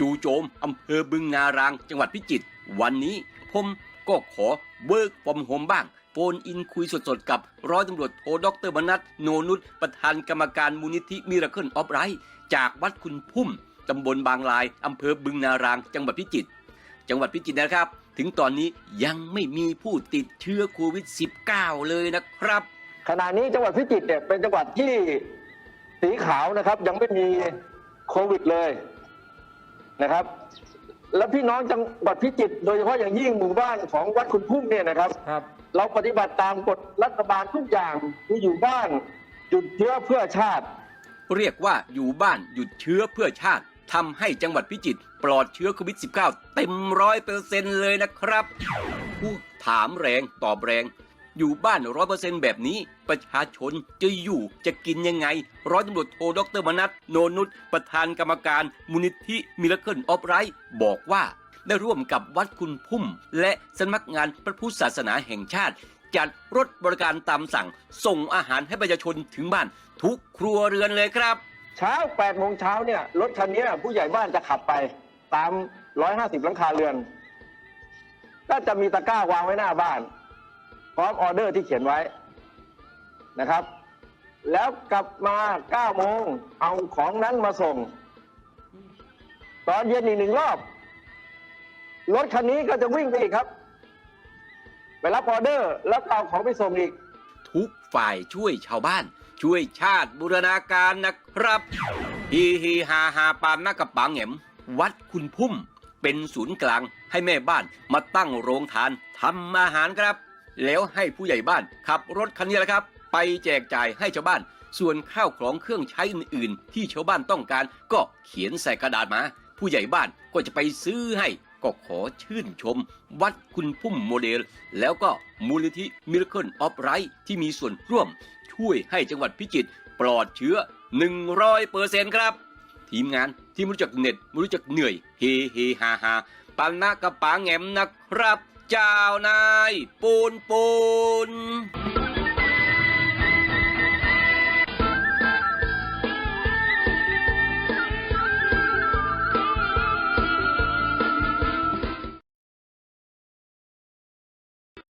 จูโจมอำเภอบึงนาราง จังหวัดพิจิตร วันนี้ผมก็ขอเบิกฟอมโฮมบ้างโฟนอินคุยสดๆ กับร้อยตำรวจโทดรมนัทโนนุชประธานกรรมการมูลนิธิมิราเคิลออฟไรจากวัดคุณพุ่มตำบลบางลายอำเภอบึงนาราง จังหวัดพิจิตร จังหวัดพิจิตรนะครับ ถึงตอนนี้ยังไม่มีผู้ติดเชื้อโควิด -19 เลยนะครับ ขณะนี้จังหวัดพิจิตรเนี่ยเป็นจังหวัดที่สีขาวนะครับ ยังไม่มีโควิดเลย นะครับ แล้วพี่น้องจังหวัดพิจิตรโดยเฉพาะอย่างยิ่งหมู่บ้านของวัดคุณพุ่มเนี่ยนะครับ ครับ เราปฏิบัติตามกฎรัฐบาลทุกอย่างคืออยู่บ้านหยุดเชื้อเพื่อชาติ เรียกว่าอยู่บ้านหยุดเชื้อเพื่อชาติทำให้จังหวัดพิจิตรปลอดเชื้อโควิด -19 เต็มร้อยเปอร์เซ็นต์เลยนะครับผู้ถามแรงตอบแรง อยู่บ้านร้อยเปอร์เซ็นต์แบบนี้ ประชาชนจะอยู่จะกินยังไง ร้อยตำรวจโทดรมนัทโนนุชประธานกรรมการมูลนิธิมิราเคิลออฟไรบอกว่า ได้ร่วมกับวัดคุณพุ่ม และสำนักงานพระพุทธศาสนาแห่งชาติ จัดรถบริการตามสั่ง ส่งอาหารให้ประชาชนถึงบ้านทุกครัวเรือนเลยครับ เช้า8โมงเช้าเนี่ยรถคันนี้ผู้ใหญ่บ้านจะขับไปตาม 150หลังคาเรือน ก็จะมีตะกร้าวางไว้หน้าบ้าน พร้อมออเดอร์ที่เขียนไว้นะครับ แล้วกลับมา9โมงเอาของนั้นมาส่ง ตอนเย็นอีกหนึ่งรอบ รถคันนี้ก็จะวิ่งไปอีกครับ ไปรับออเดอร์แล้วเอาของไปส่งอีก ทุกฝ่ายช่วยชาวบ้าน ช่วยชาติบูรณาการนะครับฮีฮีฮาฮาปามนักกระปังแหมวัดคุณพุ่มเป็นศูนย์กลางให้แม่บ้านมาตั้งโรงทานทำอาหารครับ แล้วให้ผู้ใหญ่บ้านขับรถคันนี้แหละครับ ไปแจกจ่ายให้ชาวบ้าน ส่วนข้าวของเครื่องใช้อื่นๆ ที่ชาวบ้านต้องการก็เขียนใส่กระดาษมา ผู้ใหญ่บ้านก็จะไปซื้อให้ก็ขอชื่นชม วัดคุณพุ่มโมเดล แล้วก็มูลนิธิมิราเคิลออฟไรที่มีส่วนร่วม ช่วยให้จังหวัดพิจิตรปลอดเชื้อ 100เปอร์เซ็นครับ ทีมงานที่ม่รู้จักเน็ดไม่รู้จักเหนื่อย เฮเฮฮาฮาปันนากระป๋าแงมนะครับ เจ้านาย ปูนปูน